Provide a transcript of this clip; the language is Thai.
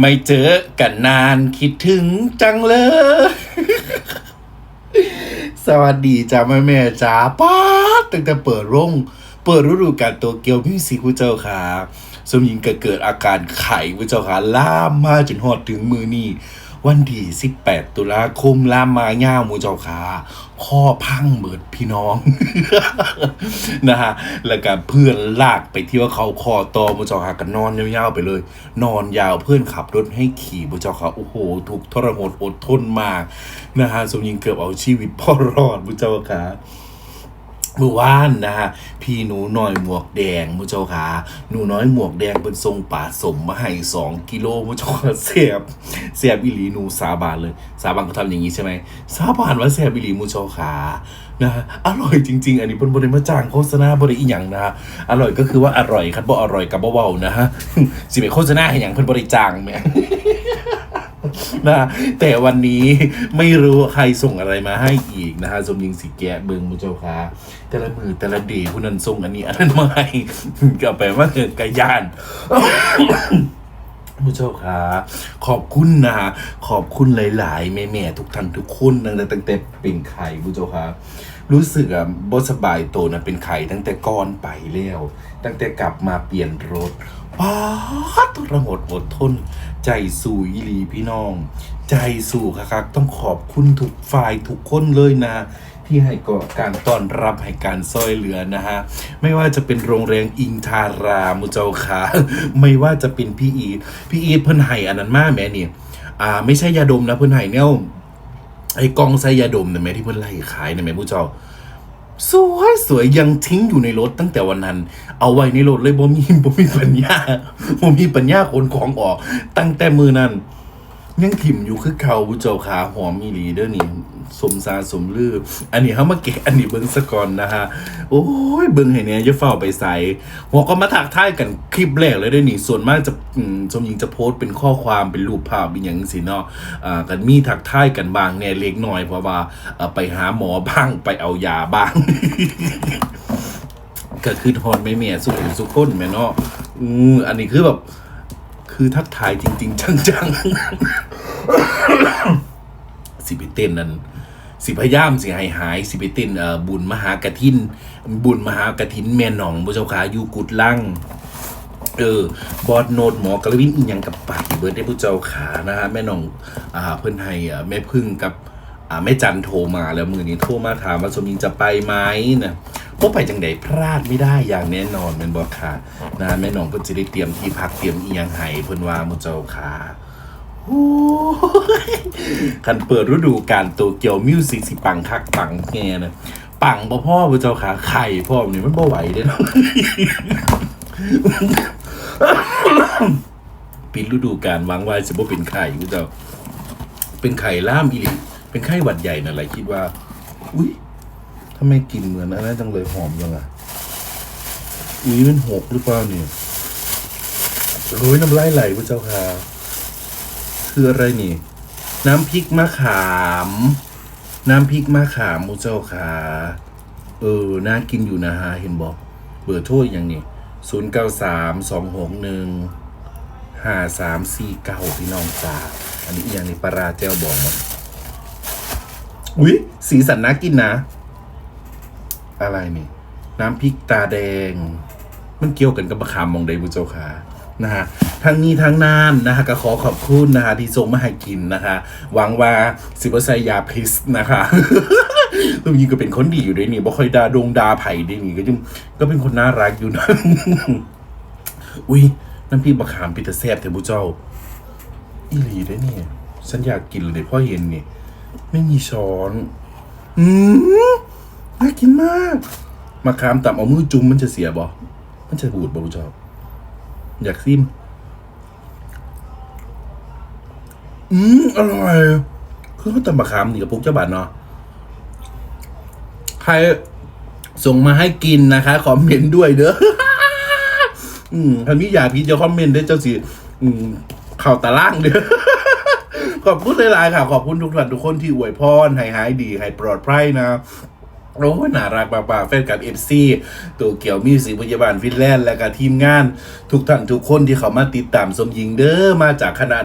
ไม่เจอกันนานคิดถึงจังเลย สวัสดีจ้าแม่แม่จ้าป้าตั้งแต่เปิดร่ง เปิดฤดูกาลตัวเกียวมิวสิกผู้เจ้าค่ะสมยิงก็เกิดอาการไข้ผู้เจ้าค่ะล่ามมาจนหอดถึงมือนี่ วันที่18 ตุลาคมล่ามมาง่ามูเจ้าค่ะข้อพังเบิดพี่น้อง นะฮะแล้วก็เพื่อนลากไปที่ว่าเขาคอตอมูเจ้าค่ะก็นนอนยาวๆไปเลย นอนยาวเพื่อนขับรถให้ขี่มูเจ้าค่ะโอ้โหทุกทรหดอดทนมากนะฮะสมยิงเกือบเอาชีวิตพ่อรอดมูเจ้าค่ะเมื่อวานนะฮะพี่หนูน้อยหมวกแดงมุเจ้าขาหนูน้อยหมวกแดงเป็นทรงป่าสมมาให้สองกิโลมุเจ้าขาเสียบเสียบอิหลีหนูสาบานเลย สาบานเขาทำอย่างนี้ใช่ไหมสาบานว่าเสียบอิหลีมุเจ้าขานะฮะอร่อยจริง ๆ อันนี้เป็นบริมาจ้างโฆษณาบริอีหยังนะฮะอร่อยก็คือว่าอร่อยครับบ่อร่อยกับบ่เบานะฮะสิเป็นโฆษณาให้หยังเพิ่นบริจ้างแหม่ นะ แต่วันนี้ไม่รู้ใครส่งอะไรมาให้อีกนะฮะสมยิงสีแกะเบิงมุเจ้าค่ะแต่ละมือแต่ละเดย์ผู้นั้นส่งอันนี้อันนั้นมาให้ก็แปลว่าเกิดกระยาน ผู้เจ้าค่ะขอบคุณนะฮะขอบคุณหลาย ๆ แม่ๆทุกท่านทุกคนนะตั้งแต่เป็นไข่ผู้เจ้าค่ะรู้สึกอะบสบายโตวนะเป็นไข่ตั้งแต่ก่อนไปแล้ว ตั้งแต่กลับมาเปลี่ยนรถป้าดทรหดอดทน ใจสู่อีหลีพี่น้อง ใจสู่ครับต้องขอบคุณทุกฝ่ายทุกคนเลยนะ ที่ให้ก่อการต้อนรับให้การซอยเหลือนะฮะ ไม่ว่าจะเป็นโรงแรมอิงทารามุเจ้าขาไม่ว่าจะเป็นพี่อีพี่อีเพิ่นไห้อันนั้นมาแม่เนี่ยอ่า ไม่ใช่ยาดมนะเพิ่นไห้เนี่ยไอ้กองไซยาดมนะแม่ที่เพิ่นไล่ขายนะแม่ผู้เจ้าสวยสวยยังทิ้งอยู่ในรถตั้งแต่วันนั้น เอาไว้ในรถเลยบ่มีบ่มีปัญญาบ่มีปัญญาขนของออก ตั้งแต่มือนั้นยังถิ่มอยู่คือเขาเจ้าขาหอมมีหลีเด้อนี่ สมซาสมลือ อันนี้เฮามาเกะอันนี้เบิ่งสะก่อนนะฮะ โอ้ยเบิ่งให้เนี่ยอย่าเฝ้าไปใส่หัวก็มาถักท่ายกันคลิปแรกเลยด้อนี่ส่วนมากจะอืมสมหญิงจะโพสต์เป็นข้อความเป็นรูปภาพเป็นอย่างสิเนาะอ่ากันมีถักท่ายกันบางแน่เล็กน้อยเพราะว่าไปหาหมอบ้างไปเอายาบ้างก็คือทอนไม่เมียสุขุมสุขคนแม่เนาะอืมอันนี้คือแบบ คือทักทายจริง ๆ จังๆสิไปเต้นนั้น สิพยายามสิให้หายสิไปเต้นเอ่อบุญมหากฐิน บุญมหากฐินแม่หนองบุเจ้าขาอยู่กุดลังเออบอดโนดหมอกระวินอีหยังกับปากเบิร์ดได้ผู้เจ้าขานะฮะแม่น้องอ่าเพิ่นให้อ่าแม่พึ่งกับอ่าแม่จันโทรมาแล้วมือนี้โทรมาถามว่าสมิงจะไปไหมนะก็ไปจังใดพลาดไม่ได้อย่างแน่นอนแม่นบอกค่ะนะแม่น้องเพิ่นจะได้เตรียมที่พักเตรียมอีหยังให้เพิ่นว่าผู้เจ้าขา คันเปิดฤดูการโตเกียวมิวสิกสิปังคักปังแงนะปังบ่พ่อผู้เจ้าขาไข่พ่อนี่มันบ่ไหวเด้เนาะปิดฤดูกาลหวังไว่าจะบ่เป็นไข่กูจะเป็นไข่ล่ามอีหลีเป็นไข้หวัดใหญ่น่ะแหละคิดว่า อุ้ยทำไมกลิ่นเหมือนอันนั้นจังเลยหอมจังอะอุ้ยมันหกหรือเปล่าเนี่ยโอ้ยน้ำลายไหลพระเจ้าค่ะ คืออะไรนี่ น้ำพริกมะขาม น้ำพริกมะขามมูเจ้าค่ะเออ น่ากินอยู่นะฮะ เห็นบอกเบอร์โทรอย่างนี่ศูนย์เก้าสามสองหกหนึ่งห้าสามสี่เก้าพี่น้องจ้าอันนี้อย่างนี้ปลาเจ้าบอกมาอุ้ยสีสันน่ากินนะ อะไรนี่ น้ำพริกตาแดง มันเกี่ยวกันกับมะขามมองใดบุเจ้าค่ะ นะฮะทั้งนี้ทั้งนั้นนะฮะก็ขอขอบคุณนะฮะที่ส่งมาให้กินนะคะ หวังว่าสิบไซยาพิษนะคะตัวยิงก็เป็นคนดีอยู่ด้วยนี่บ่ค่อยด่าดงด่าไผ่ด้วยนี่ก็ยังก็เป็นคนน่ารักอยู่นะอุ้ยน้ำพริกมะขามปิตาแซบเถอะบุเจ้า อีหลีได้เนี่ย ฉันอยากกินเลยพ่อเห็นนี่ไม่มีช้อน อืมน่ากินมากมะขามต่ำเอามือจุ่มมันจะเสียบ่มันจะบูดบ่บุเจ้า อยากซิม อืมอร่อย คือเขาตำมะขามนี่กับปุกเจ้าบาทเนาะ ใครส่งมาให้กินนะคะ คอมเมนต์ด้วยเด้อ อืมถ้ามีอยากพี่จะคอมเมนต์ได้เจ้าสิ อืมข่าวตาล่างเด้อขอบคุณหลายๆค่ะ ขอบคุณทุกท่านทุกคนที่อวยพรให้หายดีให้ปลอดภัยนะ โอ้ยน่ารักมากๆแฟนกับเอฟซีตัวเกี่ยวมิวสิกพยาบาลฟินแลนด์และก็ทีมงาน ทุกท่านทุกคนที่เขามาติดตามสมยิงเด้อมาจากคณะ